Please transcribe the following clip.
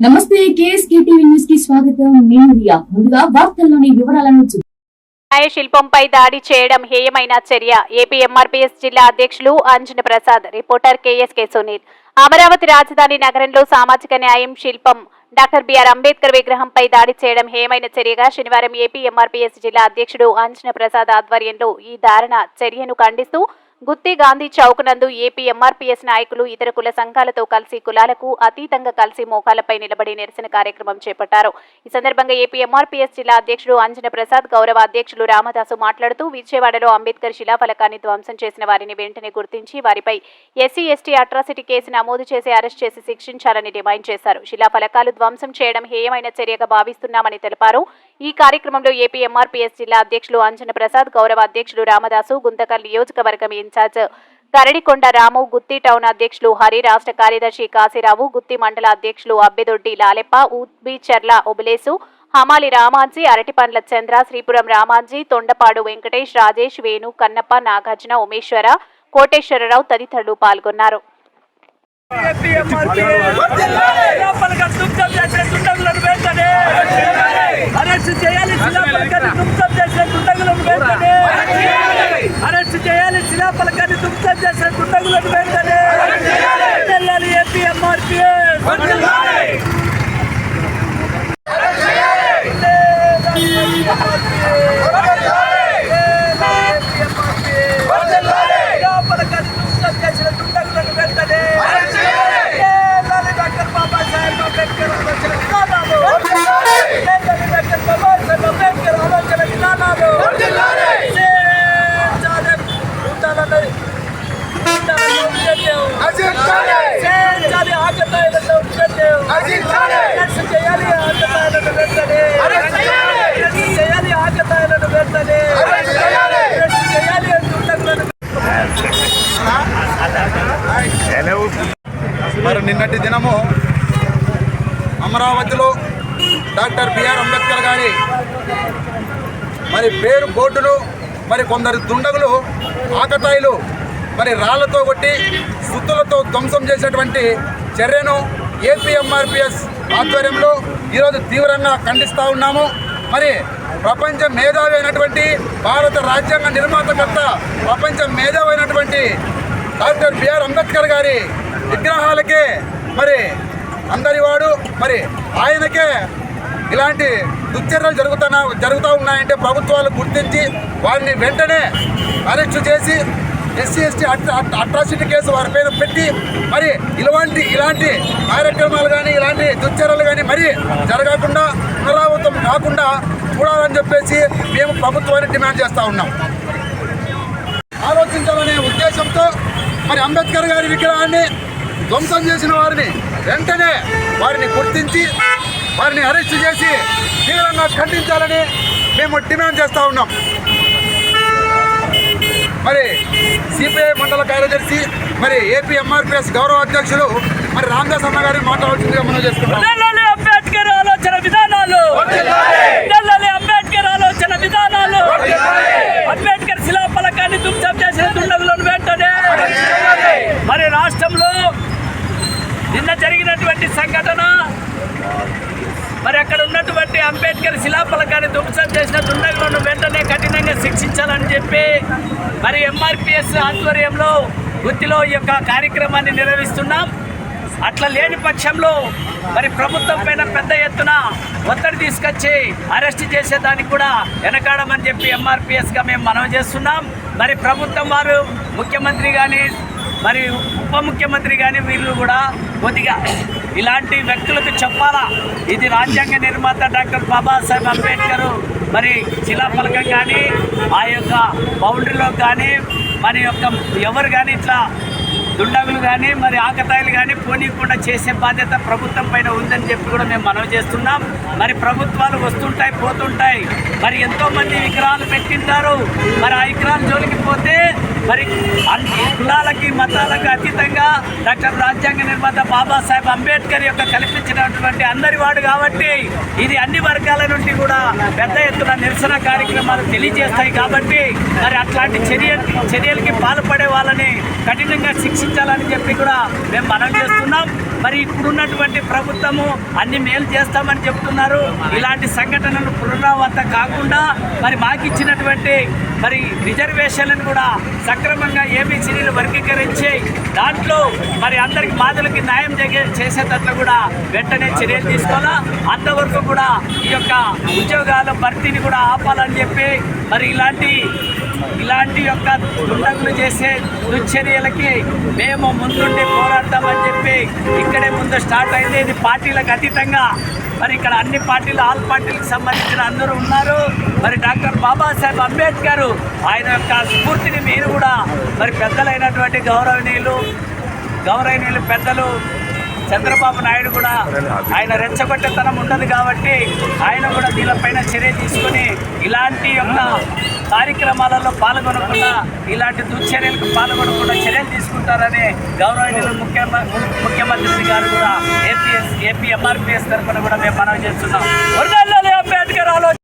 నమస్తే KSK TV న్యూస్కి స్వాగతం. నేను రియా. ముందుగా వార్తల్లోని వివరాలను చూ- న్యాయ శిల్పంపై దాడి చేయడం హేయమైన చర్య. ఏపీ ఎంఆర్పీఎస్ జిల్లా అధ్యక్షులు అంజన ప్రసాద్ రిపోర్టర్ కేఎస్కే సునీల్. అమరావతి రాజధాని నగరంలో సామాజిక న్యాయం శిల్పం. డాక్టర్ బిఆర్ అంబేద్కర్ విగ్రహంపై దాడి చేయడం హేయమైన చర్యగా శనివారం ఏపీ ఎంఆర్పీఎస్ జిల్లా అధ్యక్షుడు అంజన ప్రసాద్ ఆధ్వర్యంలో ఈ దారుణ చర్యను ఖండిస్తూ గుత్తి గాంధీ చౌక్ నందు ఏపీ ఎంఆర్పీఎస్ నాయకులు ఇతర కుల సంఘాలతో కలిసి కులాలకు అతీతంగా కలిసి మోకాలపై నిలబడి నిరసన కార్యక్రమం చేపట్టారు. ఈ సందర్భంగా ఏపీ ఎంఆర్పీఎస్ జిల్లా అధ్యక్షుడు అంజన ప్రసాద్ గౌరవ అధ్యక్షులు రామదాసు మాట్లాడుతూ విజయవాడలో అంబేద్కర్ శిలాఫలకాన్ని ధ్వంసం చేసిన వారిని వెంటనే గుర్తించి వారిపై ఎస్సీ ఎస్టీ అట్రాసిటీ కేసు నమోదు చేసి అరెస్ట్ చేసి శిక్షించాలని డిమాండ్ చేశారు. శిలాఫలకాలు ధ్వంసం చేయడం హేయమైన చర్యగా భావిస్తున్నామని తెలిపారు. ఈ కార్యక్రమంలో ఏపీ ఎంఆర్పీఎస్ జిల్లా అధ్యక్షులు అంజన ప్రసాద్ గౌరవ అధ్యక్షులు రామదాసు గుంతకల్ నియోజకవర్గం ఇన్ఛార్జ్ కరడికొండ రాము గుత్తి టౌన్ అధ్యక్షులు హరి రాష్ట్ర కార్యదర్శి కాశీరావు గుత్తి మండల అధ్యక్షులు అబ్బెదొడ్డి లాలెప్ప ఉబ్బిచెర్ల ఒబులేసు హమాలి రామాజీ అరటిపండ్ల చంద్ర శ్రీపురం రామాజీ తొండపాడు వెంకటేష్ రాజేష్ వేణు కన్నప్ప నాగార్జున ఉమేశ్వర కోటేశ్వరరావు తదితరులు పాల్గొన్నారు. అరెస్ట్ చేయాలి. శిలాఫలకాన్ని దుఃఖం చేసే దుండగులను వెంటనే అరెస్ట్ చేయాలి శిలాఫలకాన్ని దుఃఖం చేసే దుండగులను వెంటనే వెళ్ళాలి ఏపీ ఎంఆర్పిఎస్ శిలాఫలకాన్ని దుఃఖం చేసిన దుండగులను వెంటనే వెళ్ళాలి డాక్టర్ బాబాసాహెబ్ అంబేద్కర్ ఆలోచన విధానాలు వెళ్ళాలి డాక్టర్ బాబాసాహెబ్ అంబేద్కర్ ఆలోచన విధానాలు చేర్చాలి. ఉండాలని ఉండాలని ఉద్యమం. చేర్చాలి ఆకతాయిలను ఉద్యమం. అరెస్ట్ చేయాలి ఆకతాయిలను వెంటనే. అరెస్ట్ చేయాలి ఆకతాయిలను వెంటనే. అరెస్ట్ చేయాలి దుండగులను మరి నిన్నటి దినము అమరావతిలో డాక్టర్ బిఆర్ అంబేద్కర్ గారి మరి పేరు బోర్డులు మరి కొందరు దుండగులు ఆకతాయిలు మరి రాళ్ళతో కొట్టి సుత్తులతో ధ్వంసం చేసేటువంటి చర్యను ఏపీఎంఆర్పిఎస్ ఆధ్వర్యంలో ఈరోజు తీవ్రంగా ఖండిస్తూ ఉన్నాము. మరి ప్రపంచ మేధావి అయినటువంటి భారత రాజ్యాంగ నిర్మాతకర్త ప్రపంచ మేధావి అయినటువంటి డాక్టర్ బిఆర్ అంబేద్కర్ గారి విగ్రహాలకే మరి అందరివాడు మరి ఆయనకే ఇలాంటి దుశ్చర్యలు జరుగుతున్నా జరుగుతూ ఉన్నాయంటే ప్రభుత్వాలు గుర్తించి వారిని వెంటనే అరెస్టు చేసి ఎస్సీ ఎస్టీ అట్రాసిటీ కేసు వారి పైన పెట్టి మరి ఇలాంటి ఇలాంటి కార్యక్రమాలు కానీ ఇలాంటి దుశ్చర్యలు కానీ మరి జరగకుండా పునరావృతం కాకుండా చూడాలని చెప్పేసి మేము ప్రభుత్వాన్ని డిమాండ్ చేస్తూ ఉన్నాం. ఆలోచించాలనే ఉద్దేశంతో మరి అంబేద్కర్ గారి విగ్రహాన్ని ధ్వంసం చేసిన వారిని వెంటనే వారిని గుర్తించి వారిని అరెస్ట్ చేసి తీవ్రంగా ఖండించాలని మేము డిమాండ్ చేస్తూ ఉన్నాం. మరి సిపిఐ మండల కార్యదర్శి మరి ఏపీ ఎంఆర్పిఎస్ గౌరవ అధ్యక్షులు మరి రామదాస్ అన్న గారిని మాట్లాడాల్సిందిగా మనం చేసుకుంటాం అంబేద్కర్ ఆలోచన విధానాలు. అంబేద్కర్ ఆలోచన విధానాలు. అంబేద్కర్ శిలాఫలకాన్ని దుఃఖం చేసిన దుండగులను వెంటనే మరి రాష్ట్రంలో నిన్న జరిగినటువంటి సంఘటన మరి అక్కడ ఉన్నటువంటి అంబేద్కర్ శిలాఫలకాన్ని ధ్వంసం చేసిన దుండగులను వెంటనే కఠినంగా శిక్షించాలని చెప్పి మరి ఎంఆర్పిఎస్ ఆధ్వర్యంలో వృత్తిలో ఈ యొక్క కార్యక్రమాన్ని నిర్వహిస్తున్నాం. అట్లా లేని పక్షంలో మరి ప్రభుత్వం పైన పెద్ద ఎత్తున ఒత్తిడి తీసుకొచ్చి అరెస్ట్ చేసేదానికి కూడా వెనకాడమని చెప్పి ఎంఆర్పిఎస్గా మేము మనవి చేస్తున్నాం. మరి ప్రభుత్వం వారు ముఖ్యమంత్రి కానీ మరి ఉప ముఖ్యమంత్రి కానీ వీళ్ళు కూడా కొద్దిగా ఇలాంటి వ్యక్తులకు చెప్పాలా? ఇది రాజ్యాంగ నిర్మాత డాక్టర్ బాబాసాహెబ్ అంబేద్కర్ మరి శిలాఫలకం కానీ ఆ యొక్క బౌండరీలో కానీ మరి యొక్క ఎవరు కానీ ఇట్లా దుండగులు కానీ మరి ఆకతాయిలు కానీ పోనీయకుండా చేసే బాధ్యత ప్రభుత్వం పైన ఉందని చెప్పి కూడా మేము మనవి చేస్తున్నాం. మరి ప్రభుత్వాలు వస్తుంటాయి పోతుంటాయి. మరి ఎంతోమంది విగ్రహాలు పెట్టింటారు. మరి ఆ విగ్రహాల జోలికి పోతే మరి అన్ని కులాలకి మతాలకు అతీతంగా డాక్టర్ రాజ్యాంగ నిర్మాత బాబాసాహెబ్ అంబేద్కర్ యొక్క కల్పించినటువంటి అందరి వాడు కాబట్టి ఇది అన్ని వర్గాల నుండి కూడా పెద్ద ఎత్తున నిరసన కార్యక్రమాలు తెలియజేస్తాయి కాబట్టి మరి అట్లాంటి చర్య చర్యలకి పాల్పడే వాళ్ళని కఠినంగా శిక్షించాలని చెప్పి కూడా మేము మనం చేస్తున్నాం. మరి ఇప్పుడున్నటువంటి ప్రభుత్వము అన్ని మేలు చేస్తామని చెప్తున్నారు. ఇలాంటి సంఘటనలు పునరావృతం కాకుండా మరి మాకు ఇచ్చినటువంటి మరి రిజర్వేషన్లను కూడా సక్రమంగా ఏబిసిడీలు వర్గీకరించి దాంట్లో మరి అందరికి బాధలకి న్యాయం జరిగే చేసేటట్లు కూడా వెంటనే చర్యలు తీసుకోవాలా? అంతవరకు కూడా ఈ యొక్క ఉద్యోగాల భర్తీని కూడా ఆపాలని చెప్పి మరి ఇలాంటి ఇలాంటి యొక్క దుండగులు చేసే దుశ్చర్యలకి మేము ముందుండి పోరాడతామని చెప్పి ఇక్కడే ముందు స్టార్ట్ అయింది. ఇది పార్టీలకు అతీతంగా మరి ఇక్కడ అన్ని పార్టీలు ఆల్ పార్టీలకు సంబంధించిన అందరూ ఉన్నారు. మరి డాక్టర్ బాబాసాహెబ్ అంబేద్కర్ ఆయన యొక్క స్ఫూర్తిని మీరు కూడా మరి పెద్దలైనటువంటి గౌరవనీయులు గౌరవనీయులు పెద్దలు చంద్రబాబు నాయుడు కూడా ఆయన రెచ్చగొట్టేతనం ఉండదు కాబట్టి ఆయన కూడా దీనిపైన చర్య తీసుకొని ఇలాంటి యొక్క కార్యక్రమాలలో పాల్గొనకుండా ఇలాంటి దుశ్చర్యలకు పాల్గొనకుండా చర్యలు తీసుకుంటారని గౌరవనీయులు ముఖ్య ముఖ్యమంత్రి గారు కూడా ఏపీఎస్ ఏపీ ఎంఆర్పిఎస్ తరఫున కూడా మేము మనవి చేస్తున్నాం. అంబేద్కర్ ఆలోచన